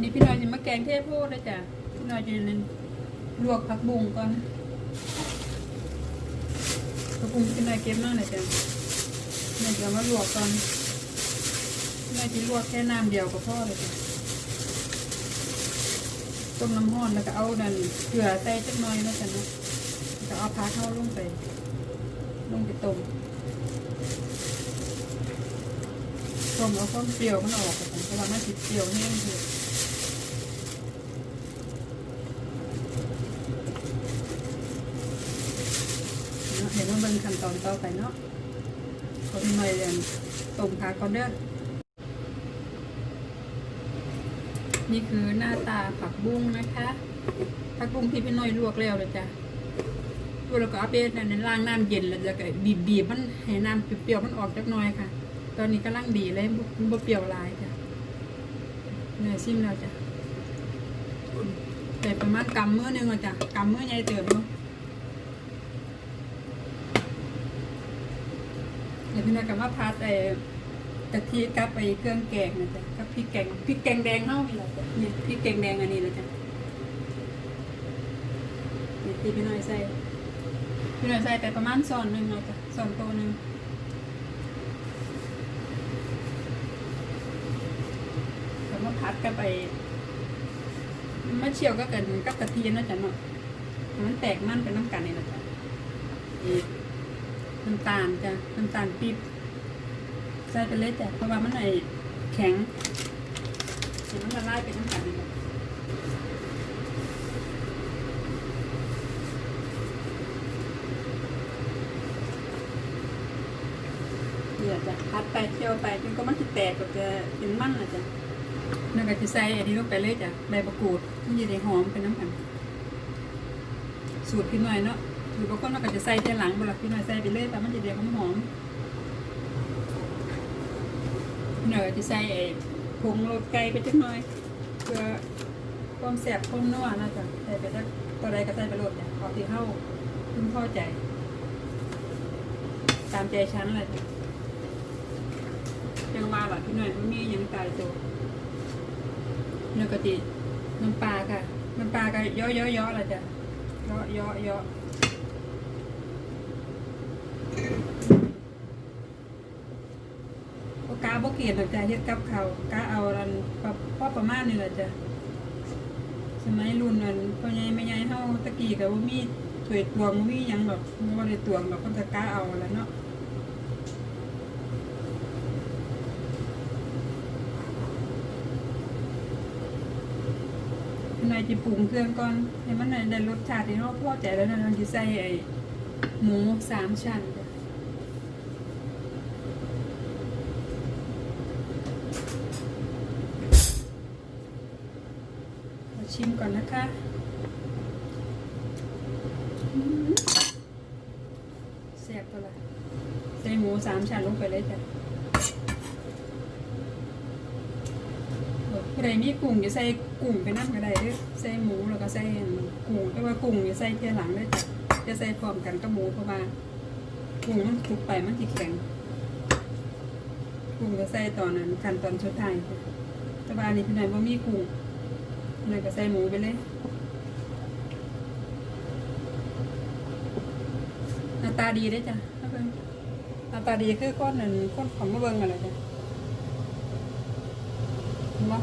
นี่พี่น้อยจะมาแกงเทพโพดเลยจ้ะพี่น้อยจะลวกผักบุ้งก่อนผักบุ้งพี่น้อยเก็บมากเลยจ้ะพี่น้อยจะมาลวกก่อนพี่น้อยจะลวกแค่น้ำเดียวก็พอเลยจ้ะต้มน้ำร้อนแล้วก็เอาดันเกลือใส่จักหน่อยนะจ๊ะนะแล้วก็เอาพักเข้าลงไปลงไปต้มต้มเอาความเปรี้ยวมันออกไปก่อนเพราะว่ามันติดเปรี้ยวแห้งคือเห็น ว่าเบิ่งขั้นตอนต่อไปเนาะเขาทำไมเรียนต้มผักก่อนเด้อนี่คือหน้าตาผักบุ้งนะคะ ผักบุ้งที่พี่น้อยลวกแล้วเลยจ้ะตัวเราก็เอาไปในล้างน้ำเย็นแล้วจะก็บีบบีบมันให้น้ำเปรี้ยวๆมันออกจักหน่อยค่ะ ตอนนี้ก็ลังดีเลยบ่บ่เปรี้ยวหลายจ้ะเนื้อซิมแล้วจ้ะใส่ประมาณกำมือหนึงอะจ้ะกำมือใหญ่เติมเนาะเดี๋ยวพี่น้อยกับว่าพาแต่กะทิกับไปเครื่องแกงนะจ๊ะกับพริกแกงพริกแกงแดงเฮานี่แหละจ้ะนี่พริกแกงแดงอันนี้นะจ๊ะนี่ที่พี่น้อยใส่พี่หน่อยใส่ไปประมาณซอนหนึ่งเลยจ้ะซอนโตหนึ่งแล้วมาพัดกันไปมาเชี่ยวก็เกินกับกะทินะจ๊ะเนาะมันแตกมันเป็นน้ำกันนี่นะจ๊ะอีก น้ำตาลจ้ะน้ำตาลปี๊บใส่ไปเลยจ้ะเพราะว่ามันไอแข็งเห็นมันละลายเป็นน้ำกันนี่แหละเดี๋ยวจะพัดไปเที่ยวไปจนก็มันจะแตกก็จะเป็นมันนะจ๊ะแล้วก็จะใส่อันนี้ลงไปเลยจ้ะใบมะกรูดมันจะได้หอมเป็นน้ำกันสูตรพี่หน่อยเนาะ หรือบางคนเราก็จะใส่ทีหลังเวลาพี่หน่อยใส่ไปเลยแต่มันจะได้หอมหอมพี่หน่อจะใส่ไอ้ผงโรดไก่ไปจักหน่อย เพื่อความแสบความนัวนะจ๊ะใส่ไปสักตัวใดก็ใส่ไปโรดจ้ะเอาที่เข้าคุณพ่อใจ ตามใจฉันเลยยังมาแบบพี่หน่อยมันมียังตายตัวเนื้อกะทิน้ำปลาค่ะ น้ำปลาก็ย่อๆๆแหละจ้ะย่อๆๆ ก็กาบเกลียดหรอกจ้ะเฮ็ดกับเขากาเอาอันพ่อประมาณนี่แหละจ้ะสมัยรุ่นนั้นพ่อใหญ่แม่ใหญ่เฮาตะกี้ก็บ่มีถวยตวงมีหยังแบบบ่ได้ตวงแบบเพิ่นก็กาเอาแล้วเนาะนายจะปรุงเครื่องก่อนให้มันได้รสชาติที่เราพอใจแล้วนะเราจะใส่ไอ้หมูสามชั้นจ้ะมา ชิมก่อนนะคะอื้อหือแซ่บตัวละใส่หมูสามชั้นลงไปเลยจ้ะผู้ใดมีกุ้งจะใส่กุ้งไปนั่งก็ได้เด้อใส่หมูแล้วก็ใส่กุ้งแต่ว่ากุ้งจะใส่เทียหลังได้จ้ะจะใส่พร้อมกันกับหมูเพราะว่ากุ้งมันคลุกไปมันจะแข็งกุ้งก็ใส่ตอนนั้นขั้นตอนสุดท้ายจ้ะแต่ว่าอันนี้พี่นายว่ามีกุ้ง พี่นายก็ใส่หมูไปเลยหน้าตาดีได้จ้ะเาเบิ่งหน้าตาดีคือก้อนนั้นก้อนของมะเบิงอะไรจ้ะเห็นปะ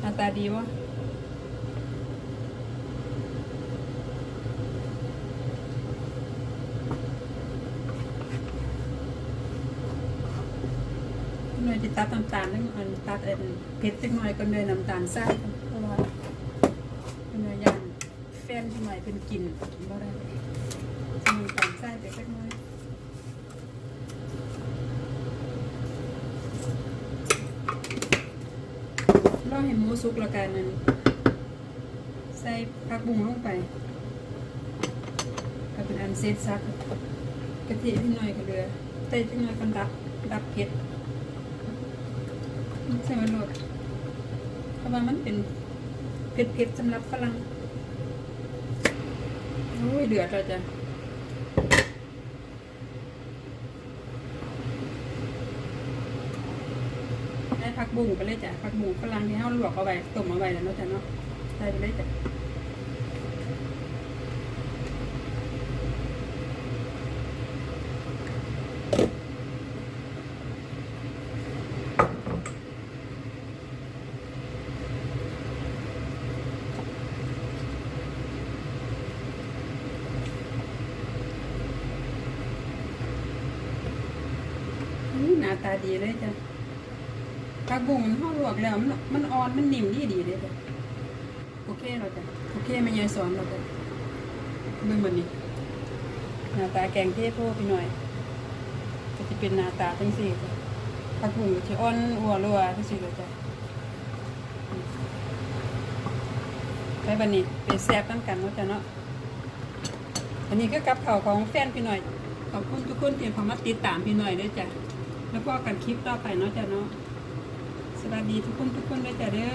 หน้าตาดีปะหน่อยจะตัดน้ำตาลนึงอันตัดเอ็นเผ็ดสักหน่อยก็เลยน้ำตาลทร เป็นกลิ่นกินบ่ได้จะมีน้ำตาลทรายไปสักน่อยรอให้หมูสุกแล้วกันนั่นใส่ผักบุ้งลงไปก็เป็นอันเสร็จซักกะทินิดหน่อยก็เหลือใส่จังหน่อยกันดับดับเผ็ดใส่มันโลดเพราะว่ามันเป็นเผ็ดๆสำหรับฝรั่ง อ้ยเดือดแล้วจ้ะได้ผักบุ้งไปเลยจ้ะผักบุ้งฝรั่งที่เขาลวกเอาไว้ต้มเอาไว้แล้วเนาะจ้ะเนาะใส่ไปเลยจ้ะ หน้าตาดีเลยจ้ะผักบุ้งมันเฮาลวกแล้วมันมันอ่อนมันนิ่มดีดีเลยจ้ะโอเคเราจ้ะโอเคม่ยายสอนเราจ้ะเบิ่งบัดนี้หน้าตาแกงเทโพพี่หน่อยก็จะเป็นหน้าตาจังซี่จ้ะผักบุ้งก็สิอ่อนอัวรัวจังซี่เลยจ้ะไปบัดนี้ไปแซ่บนํกันเนาจ้ะเนาะอันนี้ก็กับข่าวของแฟนพี่หน่อยขอบคุณทุกคนที่เข้ามาติดตามพี่หน่อยด้วยจ้ะ แล้วก็กันคลิปต่อไปเนาะจ้ะเนาะสวัสดีทุกคนทุกคนด้วยจ้ะเด้อ